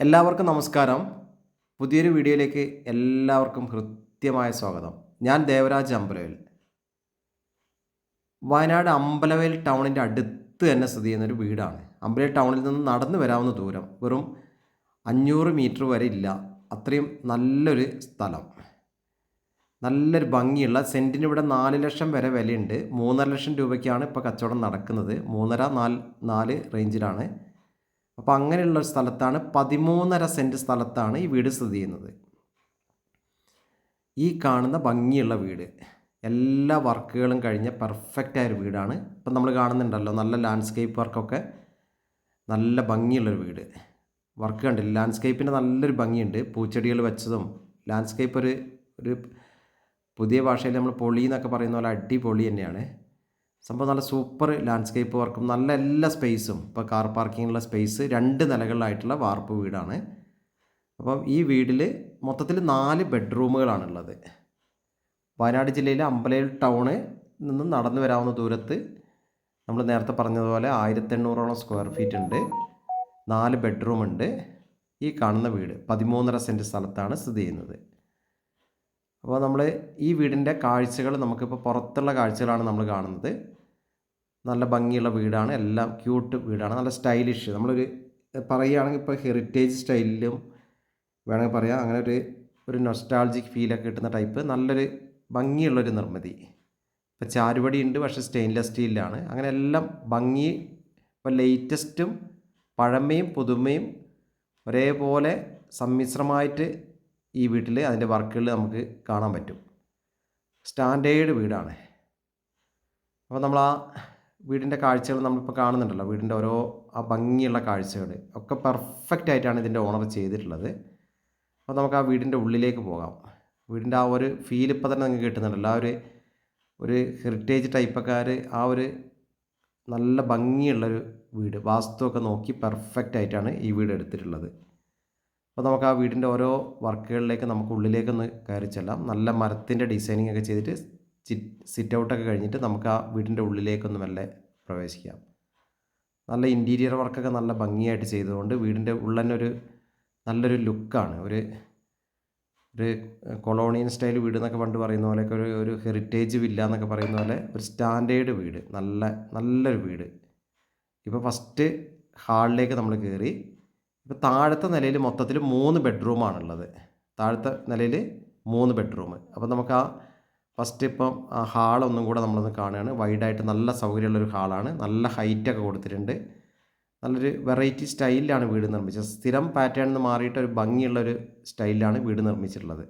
എല്ലാവർക്കും നമസ്കാരം. പുതിയൊരു വീഡിയോയിലേക്ക് എല്ലാവർക്കും ഹൃദ്യമായ സ്വാഗതം. ഞാൻ ദേവരാജ് അമ്പലവേൽ വയനാട് അമ്പലവേൽ ടൗണിന്റെ അടുത്ത് തന്നെ സ്ഥിതി ചെയ്യുന്ന ഒരു വീടാണ്. അമ്പലവേൽ ടൗണിൽ നിന്ന് നടന്നു വരാവുന്ന ദൂരം വെറും അഞ്ഞൂറ് മീറ്റർ വരെ ഇല്ല. അത്രയും നല്ലൊരു സ്ഥലം. നല്ലൊരു ഭംഗിയുള്ള സെന്റിന് ഇവിടെ നാല് ലക്ഷം വരെ വിലയുണ്ട്. മൂന്നര ലക്ഷം രൂപയ്ക്കാണ് ഇപ്പോൾ കച്ചവടം നടക്കുന്നത്. മൂന്നര നാല് നാല് റേഞ്ചിലാണ് അപ്പോൾ അങ്ങനെയുള്ള ഒരു സ്ഥലത്താണ് പതിമൂന്നര സെന്റ് സ്ഥലത്താണ് ഈ വീട് സ്ഥിതി ചെയ്യുന്നത്. ഈ കാണുന്ന ഭംഗിയുള്ള വീട്. എല്ലാ വർക്കുകളും കഴിഞ്ഞ പെർഫെക്റ്റ് ആയൊരു വീടാണ്. ഇപ്പം നമ്മൾ കാണുന്നുണ്ടല്ലോ നല്ല ലാൻഡ്സ്കേപ്പ് വർക്കൊക്കെ നല്ല ഭംഗിയുള്ളൊരു വീട്. വർക്ക് കണ്ടില്ല ലാൻഡ്സ്കേപ്പിന്റെ നല്ലൊരു ഭംഗിയുണ്ട്. പൂച്ചെടികൾ വെച്ചതും ലാൻഡ്സ്കേപ്പ് ഒരു ഒരു പുതിയ ഭാഷയിൽ നമ്മൾ പൊളി എന്നൊക്കെ പറയുന്ന പോലെ അടിപൊളി തന്നെയാണ്. സംഭവം നല്ല സൂപ്പർ ലാൻഡ്സ്കേപ്പ് വർക്കും നല്ല എല്ലാ സ്പേസും ഇപ്പോൾ കാർ പാർക്കിങ്ങിനുള്ള സ്പേസ് രണ്ട് നിലകളിലായിട്ടുള്ള വാർപ്പ് വീടാണ്. അപ്പം ഈ വീടിൽ മൊത്തത്തിൽ നാല് ബെഡ്റൂമുകളാണുള്ളത് വയനാട് ജില്ലയിലെ അമ്പലയിൽ ടൗണ് നിന്ന് നടന്നു വരാവുന്ന ദൂരത്ത് നമ്മൾ നേരത്തെ പറഞ്ഞതുപോലെ ആയിരത്തി എണ്ണൂറോളം സ്ക്വയർ ഫീറ്റ് ഉണ്ട്. നാല് ബെഡ്റൂം ഉണ്ട്. ഈ കാണുന്ന വീട് പതിമൂന്നര സെന്റ് സ്ഥലത്താണ് സ്ഥിതി ചെയ്യുന്നത്. അപ്പോൾ നമ്മൾ ഈ വീടിന്റെ കാഴ്ചകൾ നമുക്കിപ്പോൾ പുറത്തുള്ള കാഴ്ചകളാണ് നമ്മൾ കാണുന്നത്. നല്ല ഭംഗിയുള്ള വീടാണ്. എല്ലാം ക്യൂട്ട് വീടാണ്. നല്ല സ്റ്റൈലിഷ് നമ്മളൊരു പറയുകയാണെങ്കിൽ ഇപ്പോൾ ഹെറിറ്റേജ് സ്റ്റൈലിലും വേണമെങ്കിൽ പറയാം. അങ്ങനെ ഒരു ഒരു നൊസ്റ്റാൾജിക് ഫീലൊക്കെ കിട്ടുന്ന ടൈപ്പ് നല്ലൊരു ഭംഗിയുള്ളൊരു നിർമ്മിതി. ഇപ്പോൾ ചാരുപടി ഉണ്ട് പക്ഷേ സ്റ്റെയിൻലെസ് സ്റ്റീലിലാണ് അങ്ങനെ എല്ലാം ഭംഗി ഇപ്പോൾ ലേറ്റസ്റ്റും പഴമയും പുതുമയും ഒരേപോലെ സമ്മിശ്രമായിട്ട് ഈ വീട്ടിൽ അതിന്റെ വർക്കുകൾ നമുക്ക് കാണാൻ പറ്റും. സ്റ്റാൻഡേർഡ് വീടാണ്. അപ്പോൾ നമ്മൾ ആ വീടിന്റെ കാഴ്ചകൾ നമ്മളിപ്പോൾ കാണുന്നുണ്ടല്ലോ. വീടിന്റെ ഓരോ ആ ഭംഗിയുള്ള കാഴ്ചകൾ ഒക്കെ പെർഫെക്റ്റ് ആയിട്ടാണ് ഇതിന്റെ ഓണർ ചെയ്തിട്ടുള്ളത്. അപ്പോൾ നമുക്ക് ആ വീടിന്റെ ഉള്ളിലേക്ക് പോകാം. വീടിന്റെ ആ ഒരു ഫീൽ ഇപ്പോൾ തന്നെ നിങ്ങൾക്ക് കിട്ടുന്നുണ്ടല്ലോ. ആ ഒരു ഒരു ഹെറിറ്റേജ് ടൈപ്പക്കാർ ആ ഒരു നല്ല ഭംഗിയുള്ളൊരു വീട്. വാസ്തുവൊക്കെ നോക്കി പെർഫെക്റ്റ് ആയിട്ടാണ് ഈ വീട് എടുത്തിട്ടുള്ളത്. അപ്പോൾ നമുക്ക് ആ വീടിന്റെ ഓരോ വർക്കുകളിലേക്ക് നമുക്ക് ഉള്ളിലേക്കൊന്ന് കയറി ചെല്ലാം. നല്ല മരത്തിന്റെ ഡിസൈനിങ് ഒക്കെ ചെയ്തിട്ട് സിറ്റ് ഔട്ടൊക്കെ കഴിഞ്ഞിട്ട് നമുക്ക് ആ വീടിന്റെ ഉള്ളിലേക്കൊന്ന് മെല്ലെ പ്രവേശിക്കാം. നല്ല ഇന്റീരിയർ വർക്കൊക്കെ നല്ല ഭംഗിയായിട്ട് ചെയ്തതുകൊണ്ട് വീടിന്റെ ഉള്ളന്നെ ഒരു നല്ലൊരു ലുക്കാണ് ഒരു ഒരു കൊളോണിയൻ സ്റ്റൈൽ വീട് എന്നൊക്കെ പണ്ട് പറയുന്ന പോലെയൊക്കെ ഒരു ഒരു ഹെറിറ്റേജ് വില്ല എന്നൊക്കെ പറയുന്ന പോലെ ഒരു സ്റ്റാൻഡേർഡ് വീട്. നല്ല നല്ലൊരു വീട്. ഇപ്പോൾ ഫസ്റ്റ് ഹാളിലേക്ക് നമ്മൾ കയറി ഇപ്പോൾ താഴത്തെ നിലയിൽ മൊത്തത്തിൽ മൂന്ന് ബെഡ്റൂമാണുള്ളത് താഴത്തെ നിലയിൽ മൂന്ന് ബെഡ്റൂം അപ്പോൾ നമുക്ക് ആ ഫസ്റ്റ് ഇപ്പം ഹാൾ ഒന്നും കൂടെ നമ്മളൊന്ന് കാണുകയാണ്. വൈഡായിട്ട് നല്ല സൗകര്യമുള്ളൊരു ഹാളാണ് നല്ല ഹൈറ്റൊക്കെ കൊടുത്തിട്ടുണ്ട്. നല്ലൊരു വെറൈറ്റി സ്റ്റൈലിലാണ് വീട് നിർമ്മിച്ചത്. സ്ഥിരം പാറ്റേണിൽ നിന്ന് മാറിയിട്ട് ഒരു ഭംഗിയുള്ളൊരു സ്റ്റൈലിലാണ് വീട് നിർമ്മിച്ചിട്ടുള്ളത്.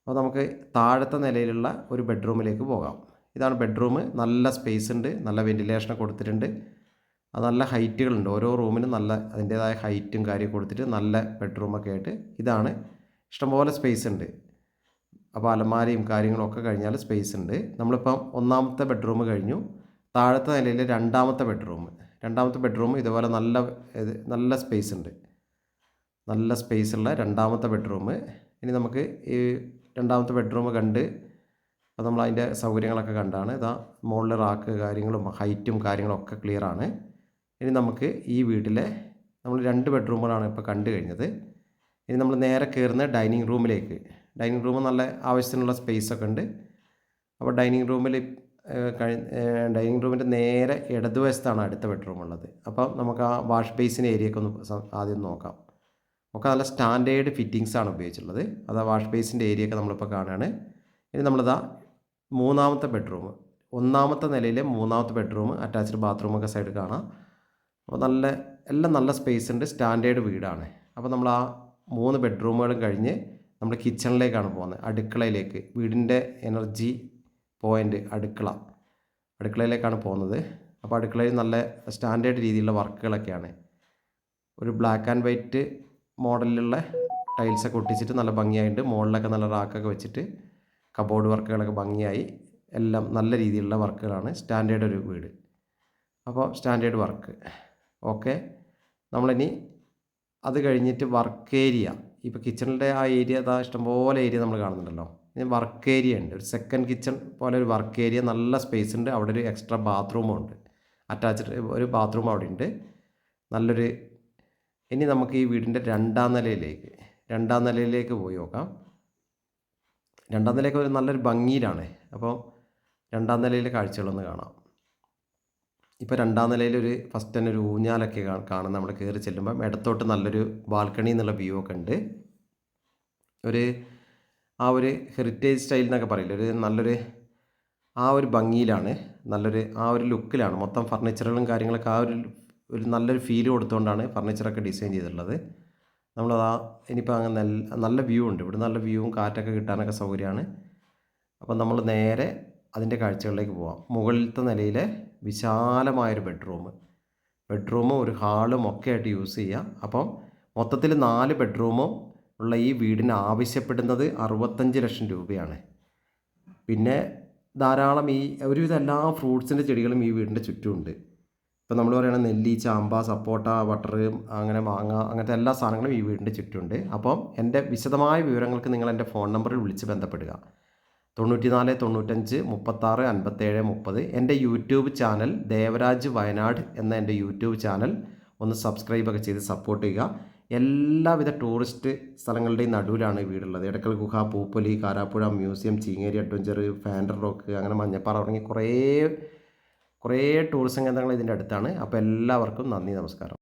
അപ്പോൾ നമുക്ക് താഴത്തെ നിലയിലുള്ള ഒരു ബെഡ്റൂമിലേക്ക് പോകാം. ഇതാണ് ബെഡ്റൂം നല്ല സ്പേസ് ഉണ്ട്. നല്ല വെന്റിലേഷനൊക്കെ കൊടുത്തിട്ടുണ്ട്. അത് നല്ല ഹൈറ്റുകളുണ്ട് ഓരോ റൂമിനും നല്ല അതിന്റേതായ ഹൈറ്റും കാര്യം കൊടുത്തിട്ട് നല്ല ബെഡ്റൂമൊക്കെ ആയിട്ട് ഇതാണ്. ഇഷ്ടംപോലെ സ്പേസ് ഉണ്ട്. അപ്പോൾ അലമാരയും കാര്യങ്ങളും ഒക്കെ കഴിഞ്ഞാൽ സ്പേസ് ഉണ്ട്. നമ്മളിപ്പം ഒന്നാമത്തെ ബെഡ്റൂം കഴിഞ്ഞു. താഴത്തെ നിലയിൽ രണ്ടാമത്തെ ബെഡ്റൂം രണ്ടാമത്തെ ബെഡ്റൂം ഇതുപോലെ നല്ല നല്ല സ്പേസ് ഉണ്ട്. നല്ല സ്പേസ് ഉള്ള രണ്ടാമത്തെ ബെഡ്റൂം ഇനി നമുക്ക് ഈ രണ്ടാമത്തെ ബെഡ്റൂം കണ്ട് അപ്പോൾ നമ്മൾ അതിന്റെ സൗകര്യങ്ങളൊക്കെ കണ്ടാണ്. ഇതാ മുകളിൽ റാക്ക് കാര്യങ്ങളും ഹൈറ്റും കാര്യങ്ങളും ഒക്കെ ക്ലിയർ ആണ്. ഇനി നമുക്ക് ഈ വീട്ടിലെ നമ്മൾ രണ്ട് ബെഡ്റൂമുകളാണ് ഇപ്പോൾ കണ്ടു കഴിഞ്ഞത്. ഇനി നമ്മൾ നേരെ കയറുന്ന ഡൈനിങ് റൂമിലേക്ക് ഡൈനിങ് റൂം നല്ല ആവശ്യത്തിനുള്ള സ്പേസ് ഒക്കെ ഉണ്ട്. അപ്പോൾ ഡൈനിങ് റൂമിൽ കഴി ഡൈനിങ് റൂമിന്റെ നേരെ ഇടതുവശത്താണ് അടുത്ത ബെഡ്റൂം ഉള്ളത്. അപ്പോൾ നമുക്ക് ആ വാഷ് ബേസിൻ ഏരിയയൊക്കെ ഒന്ന് ആദ്യം നോക്കാം. ഒക്കെ നല്ല സ്റ്റാൻഡേർഡ് ഫിറ്റിങ്സ് ആണ് ഉപയോഗിച്ചിട്ടുള്ളത്. അത് ആ വാഷ് ബേസിന്റെ ഏരിയയൊക്കെ നമ്മളിപ്പോൾ കാണുകയാണ്. ഇനി നമ്മളിതാ മൂന്നാമത്തെ ബെഡ്റൂം ഒന്നാമത്തെ നിലയിലെ മൂന്നാമത്തെ ബെഡ്റൂം അറ്റാച്ച്ഡ് ബാത്റൂമൊക്കെ സൈഡ് കാണാം. അപ്പോൾ നല്ല എല്ലാം നല്ല സ്പേസ് ഉണ്ട്. സ്റ്റാൻഡേർഡ് വീടാണ്. അപ്പോൾ നമ്മൾ ആ മൂന്ന് ബെഡ്റൂമുകളും കഴിഞ്ഞ് നമ്മൾ കിച്ചണിലേക്കാണ് പോകുന്നത്. അടുക്കളയിലേക്ക്. വീടിന്റെ എനർജി പോയിന്റ് അടുക്കള. അടുക്കളയിലേക്കാണ് പോകുന്നത്. അപ്പോൾ അടുക്കളയിൽ നല്ല സ്റ്റാൻഡേർഡ് രീതിയിലുള്ള വർക്കുകളൊക്കെയാണ്. ഒരു ബ്ലാക്ക് ആൻഡ് വൈറ്റ് മോഡലിലുള്ള ടൈൽസൊക്കെ ഒട്ടിച്ചിട്ട് നല്ല ഭംഗിയായിട്ട് മുകളിലൊക്കെ നല്ല റാക്കൊക്കെ വെച്ചിട്ട് കബോർഡ് വർക്കുകളൊക്കെ ഭംഗിയായി എല്ലാം നല്ല രീതിയിലുള്ള വർക്കുകളാണ് സ്റ്റാൻഡേർഡ് ഒരു വീട്. അപ്പോൾ സ്റ്റാൻഡേർഡ് വർക്ക്. ഓക്കെ. നമ്മളിനി അത് കഴിഞ്ഞിട്ട് വർക്ക് ഏരിയ. ഇപ്പോൾ കിച്ചണിന്റെ ആ ഏരിയ അതാ ഇഷ്ടംപോലെ ഏരിയ നമ്മൾ കാണുന്നുണ്ടല്ലോ. ഇനി വർക്ക് ഏരിയ ഉണ്ട്. ഒരു സെക്കൻഡ് കിച്ചൺ പോലെ ഒരു വർക്ക് ഏരിയ നല്ല സ്പേസ് ഉണ്ട്. അവിടെ ഒരു എക്സ്ട്രാ ബാത്റൂമും ഉണ്ട്. അറ്റാച്ച്ഡ് ഒരു ബാത്റൂം അവിടെ ഉണ്ട്. നല്ലൊരു ഇനി നമുക്ക് ഈ വീടിന്റെ രണ്ടാം നിലയിലേക്ക് രണ്ടാം നിലയിലേക്ക് പോയി നോക്കാം. രണ്ടാം നിലയൊക്കെ ഒരു നല്ലൊരു ഭംഗിയിലാണ്. അപ്പോൾ രണ്ടാം നിലയിലെ കാഴ്ചകളൊന്ന് കാണാം. ഇപ്പോൾ രണ്ടാം നിലയിൽ ഒരു ഫസ്റ്റ് തന്നെ ഒരു ഊഞ്ഞാലൊക്കെ കാണാം നമ്മൾ കയറി ചെല്ലുമ്പം ഇടത്തോട്ട് നല്ലൊരു ബാൽക്കണി എന്നുള്ള വ്യൂ ഒക്കെ ഉണ്ട്. ഒരു ആ ഒരു ഹെറിറ്റേജ് സ്റ്റൈൽ എന്നൊക്കെ പറയില്ല? ഒരു നല്ലൊരു ആ ഒരു ഭംഗിയിലാണ് നല്ലൊരു ആ ഒരു ലുക്കിലാണ് മൊത്തം ഫർണിച്ചറുകളും കാര്യങ്ങളൊക്കെ ആ ഒരു ഒരു നല്ലൊരു ഫീൽ കൊടുത്തുകൊണ്ടാണ് ഫർണിച്ചറൊക്കെ ഡിസൈൻ ചെയ്തിട്ടുള്ളത്. നമ്മളത് ആ ഇനിയിപ്പോൾ അങ്ങനെ നല്ല നല്ല വ്യൂ ഉണ്ട്. ഇവിടെ നല്ല വ്യൂവും കാറ്റൊക്കെ കിട്ടാനൊക്കെ സൗകര്യമാണ് അപ്പം നമ്മൾ നേരെ അതിന്റെ കാഴ്ചകളിലേക്ക് പോവാം. മുകളിലത്തെ നിലയിലെ വിശാലമായൊരു ബെഡ്റൂം. ബെഡ്റൂമും ഒരു ഹാളും ഒക്കെ ആയിട്ട് യൂസ് ചെയ്യാം. അപ്പം മൊത്തത്തിൽ നാല് ബെഡ്റൂമും ഉള്ള ഈ വീടിന് ആവശ്യപ്പെടുന്നത് അറുപത്തഞ്ച് ലക്ഷം രൂപയാണ്. പിന്നെ ധാരാളം ഈ ഒരുവിധം എല്ലാ ഫ്രൂട്ട്സിന്റെ ചെടികളും ഈ വീടിന്റെ ചുറ്റുമുണ്ട്. ഇപ്പം നമ്മൾ പറയുന്ന നെല്ലി ചാമ്പ സപ്പോട്ട ബട്ടർ അങ്ങനെ മാങ്ങ അങ്ങനത്തെ എല്ലാ സാധനങ്ങളും ഈ വീടിന്റെ ചുറ്റുമുണ്ട്. അപ്പം എന്റെ വിശദമായ വിവരങ്ങൾക്ക് നിങ്ങൾ എന്റെ ഫോൺ നമ്പറിൽ വിളിച്ച് ബന്ധപ്പെടുക. തൊണ്ണൂറ്റിനാല് തൊണ്ണൂറ്റഞ്ച് മുപ്പത്താറ് അൻപത്തേഴ് മുപ്പത് എന്റെ യൂട്യൂബ് ചാനൽ ദേവരാജ് വയനാട് എന്ന എന്റെ യൂട്യൂബ് ചാനൽ ഒന്ന് സബ്സ്ക്രൈബൊക്കെ ചെയ്ത് സപ്പോർട്ട് ചെയ്യുക. എല്ലാവിധ ടൂറിസ്റ്റ് സ്ഥലങ്ങളുടെയും നടുവിലാണ് ഈ വീടുള്ളത്. എടക്കൽ ഗുഹ Pooppoli Karapuzha museum Cheengeri adventure Phantom Rock അങ്ങനെ മഞ്ഞപ്പാറ തുടങ്ങി കുറേ കുറേ ടൂറിസം കേന്ദ്രങ്ങൾ ഇതിന്റെ അടുത്താണ്. അപ്പോൾ എല്ലാവർക്കും നന്ദി നമസ്കാരം.